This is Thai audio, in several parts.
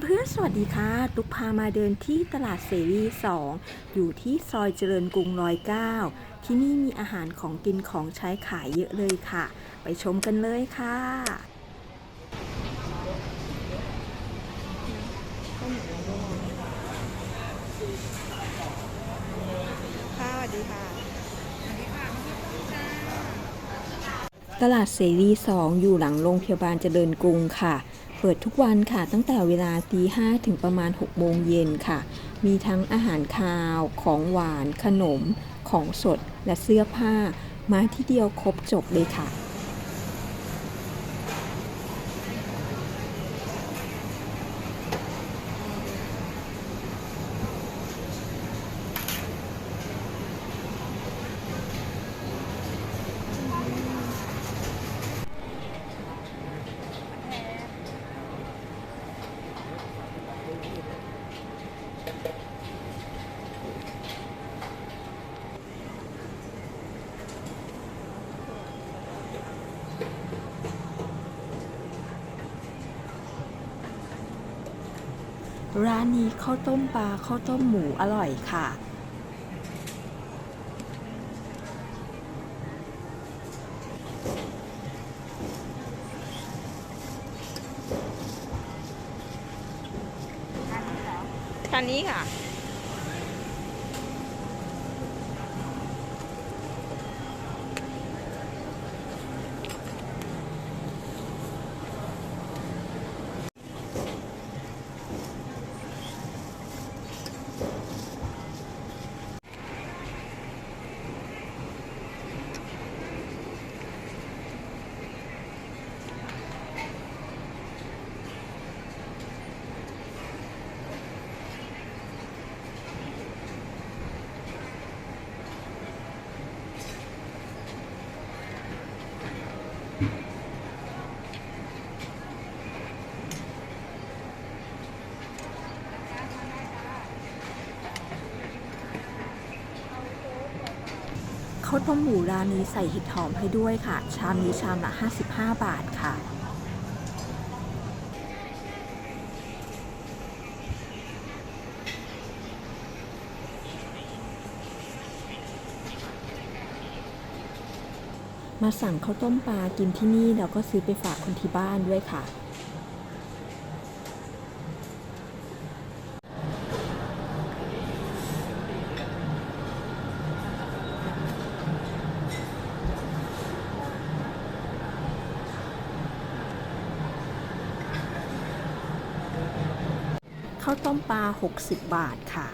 เพื่อนๆ สวัสดีค่ะ ตุกพามาเดินที่ตลาดเสรี2อยู่ที่ซอยเจริญกรุงร้อยเก้าที่นี่มีอาหารของกินของใช้ขายเยอะเลยค่ะ ไปชมกันเลยค่ะค่ะสวัสดีค่ะ ตลาดเสรี 2 อยู่หลังโรงพยาบาลเจริญกรุงค่ะ เปิดทุกวันค่ะ ตั้งแต่เวลาตีห้ถึงประมาณ 6 โมงเย็นค่ะ มีทั้งอาหารคาว ของหวาน ขนม ของสด และเสื้อผ้า มาที่เดียวครบจบเลยค่ะ ร้านนี้ข้าวต้มปลาข้าวต้มหมูอร่อยค่ะ คันนี้ค่ะ ข้าวต้มหมูร้านนี้ใส่เห็ดหอมให้ด้วยค่ะ ชามนี้ชามละ 55 บาทค่ะมาสั่งข้าวต้มปลากินที่นี่แล้วก็ซื้อไปฝากคนที่บ้านด้วยค่ะ ต้มปลา 60 บาทค่ะ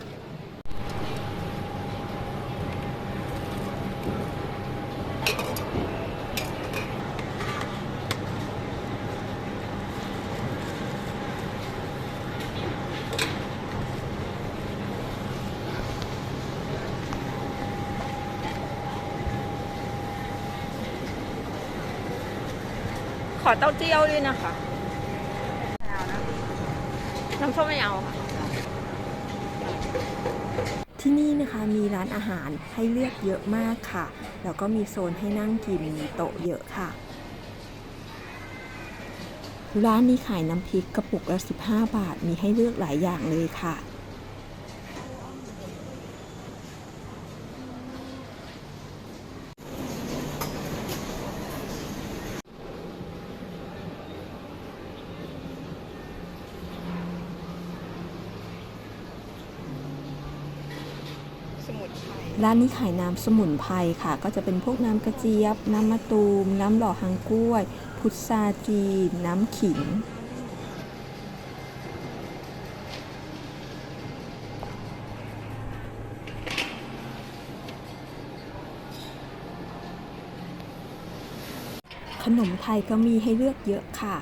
ขอเต้าเจี้ยวด้วยนะคะ น้ำส้มไม่เอาค่ะ ที่นี่นะคะมีร้านอาหารให้เลือกเยอะมากค่ะ แล้วก็มีโซนให้นั่งกินมีโต๊ะเยอะค่ะ ร้านนี้ขายน้ำพริกกระปุกละ 15 บาทมีให้เลือกหลายอย่างเลยค่ะ ร้านนี้ขายน้ำสมุนไพรค่ะ ก็จะเป็นพวกน้ำกระเจี๊ยบ น้ำมะตูม น้ำหล่อหางกล้วย พุทราจีน น้ำขิงขนมไทยก็มีให้เลือกเยอะค่ะ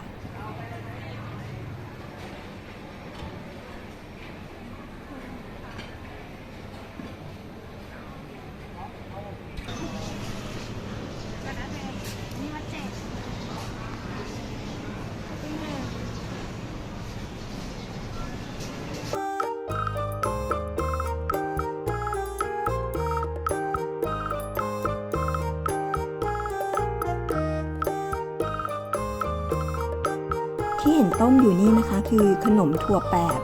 ต้มอยู่นี่นะคะ คือขนมถั่วแปบ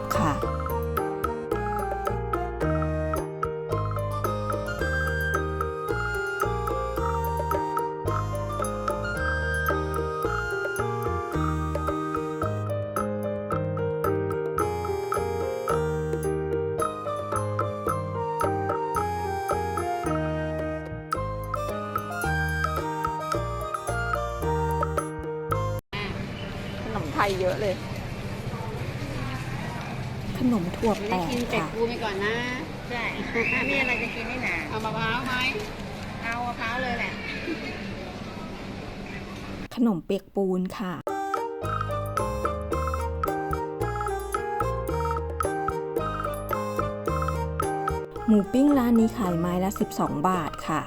ยเยอะเลย ขนมถั่วไม่แปได้บกินเป็ดค่ะ กูไปก่อนนะ ใช่มีอะไรจะกินนี่นาเอามะพร้าวไหมเอามะพร้าวเลยแหละ ขนมเปียกปูนค่ะ หมูปิ้งร้านนี้ขายไม้ละ 12 บาทค่ะ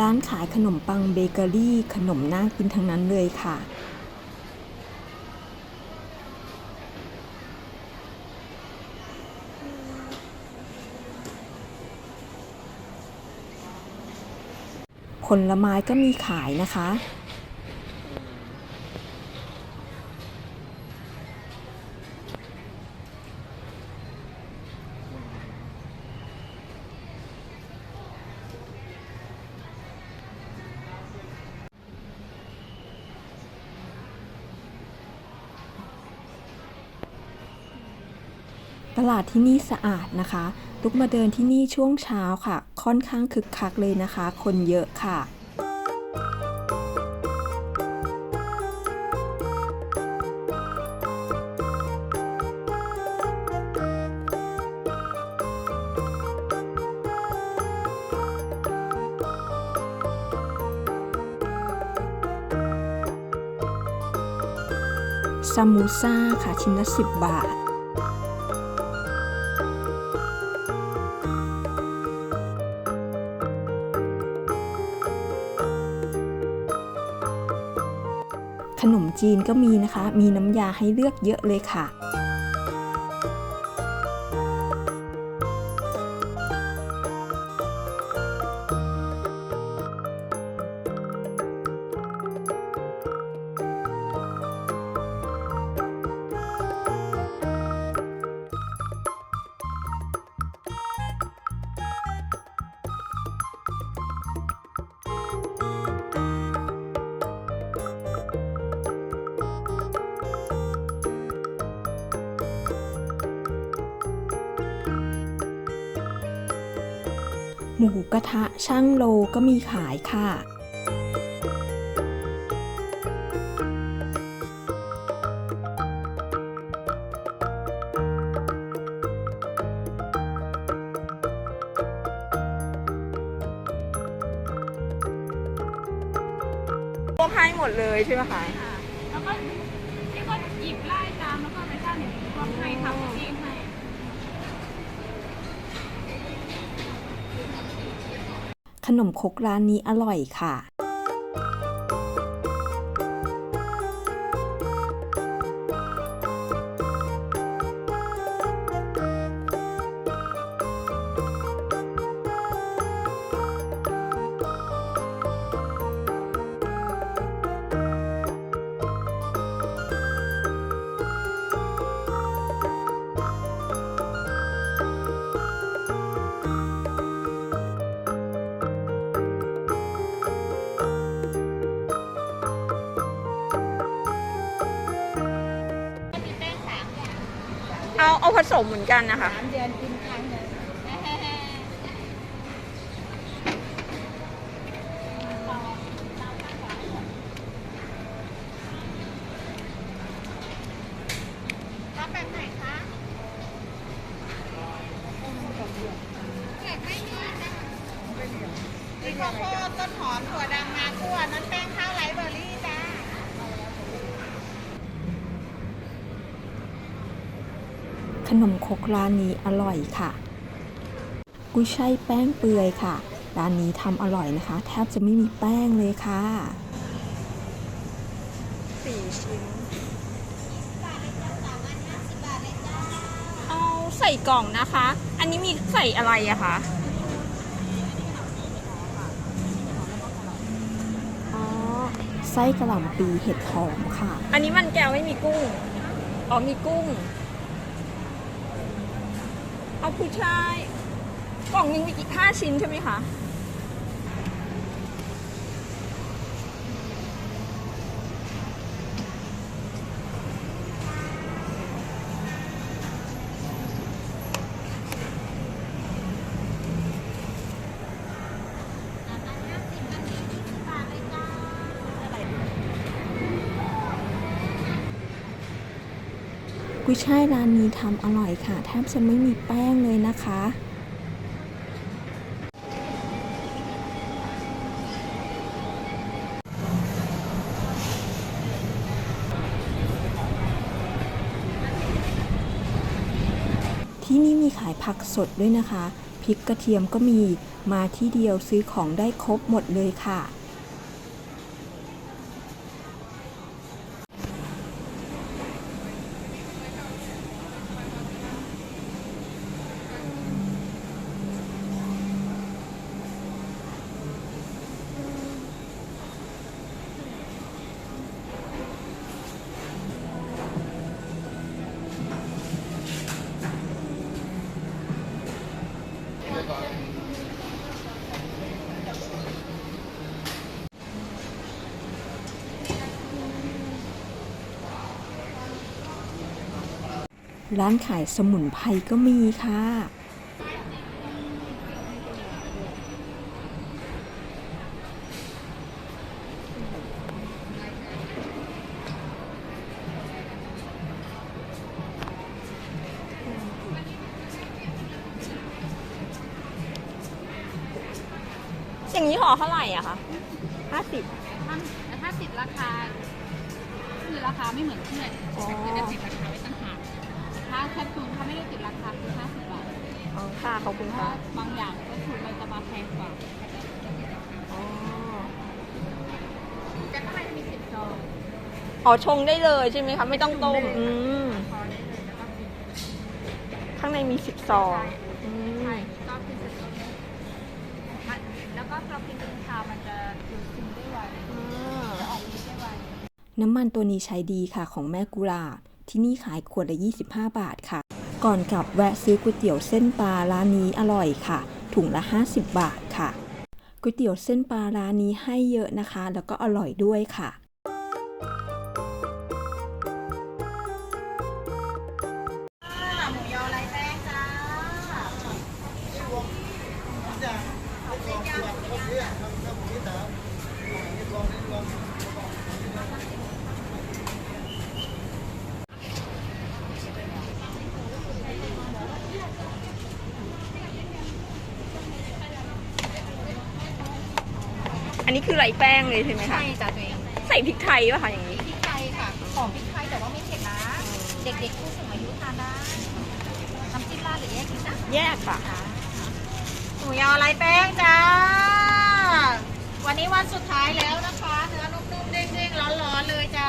ร้านขายขนมปังเบเกอรี่ขนมน่ากินทั้งนั้นเลยค่ะผลไม้ก็มีขายนะคะาดที่นี่สะอาดนะคะ ลุกมาเดินที่นี่ช่วงเช้าค่ะ ค่อนข้างคึกคักเลยนะคะ คนเยอะค่ะซามูซ่าค่ะชิ้นละ 10 บาท ขนมจีนก็มีนะคะ มีน้ำยาให้เลือกเยอะเลยค่ะ หมูกระทะช่างโลก็มีขายค่ะพวกให้หมดเลยใช่ไหมคะ นมครกร้านนี้อร่อยค่ะ เอาผสมเหมือนกันนะคะ สามเดือนกินครั้งหนึ่งรับแบบไหนคะไม่มีนะะมีข้โพต้นหอมถั่วดำมาคั่วน้ำแป้งข้าวไรเบอร์รี่ นมครกร้านนี้อร่อยค่ะ กุ้ยช่ายแป้งเปื่อยค่ะ ร้านนี้ทำอร่อยนะคะ แทบจะไม่มีแป้งเลยค่ะสี่ชิ้นเอาใส่กล่องนะคะ อันนี้มีใส่อะไรอะคะอ๋อไส้กระหล่ำปีเห็ดหอมค่ะ อันนี้มันแก้วไม่มีกุ้ง อ๋อมีกุ้ง เอาผู้ชายกล่องหนึงมีกี่ห้าชิ้นใช่ไหมคะ กุ้ยช่ายร้านนี้ทำอร่อยค่ะ แทบจะไม่มีแป้งเลยนะคะที่นี่มีขายผักสดด้วยนะคะ พริกกระเทียมก็มี มาที่เดียวซื้อของได้ครบหมดเลยค่ะ ร้านขายสมุนไพรก็มีค่ะ อย่างนี้ห่อเท่าไหร่อะคะห้าสิบแต่ถ้าติดราคา คือราคาไม่เหมือนเพื่อนอ๋อ จะติดราคาไว้ต่างหา ค่ะขอบคุณเพค่ะราะบางอย่างก็คือมันจะมาแพงกว่าอ๋อแต่ข้างในจะมีสิบซองอ๋อชงได้เลยใช่ไหมคะไม่ต้องต้มอืมพอได้เลยแล้วก็กินข้างในมีสิบซองอืมใช่ก็คือสิบซองมันแล้วก็เรากินเป็นชามันจะดูดซึมได้ไวอ่าจะออกฤทธิ์ได้ไวน้ำมันตัวนี้ใช้ดีค่ะของแม่กุหลาบที่นี่ขายขวดละ 25 บาทค่ะ ก่อนกลับแวะซื้อก๋วยเตี๋ยวเส้นปลาร้านนี้อร่อยค่ะ ถุงละ 50 บาทค่ะก๋วยเตี๋ยวเส้นปลาร้านนี้ให้เยอะนะคะ แล้วก็อร่อยด้วยค่ะ นนี้คือไรแป้งเลยใช่ไหมคะ ใช่จ้ะตัวเองใส่พริกไทยป่ะคะอย่างนี้ พริกไทยค่ะหอมพริกไทยแต่ว่าไม่เผ็ดนะ เด็กๆผู้สูงอายุทานได้น้ำจิ้มราดหรือแยกกินนะแยกค่ะ หมูยอไรแป้งจ้า วันนี้วันสุดท้ายแล้วนะคะ เนื้อนุ่มๆเด้งๆร้อนๆเลยจ้า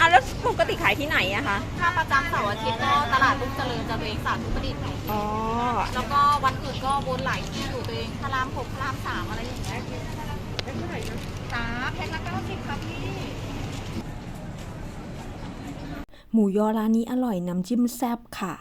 อะแล้วปกติขายที่ไหนอะคะ ถ้าประจำเสาร์อาทิตย์ก็ตลาดลูกเจริญจะตัวเองสาธุประดิษฐ์อ๋อ แล้วก็วันอื่นก็บนหลายที่อยู่ตัวเองพระรามหกพระรามสามอะไรอย่างเงี้ย ท่าไหร่นะสาแพ็คละเก้าสิบครับพี่ หมูยอร้านนี้อร่อยน้ำจิ้มแซ่บค่ะ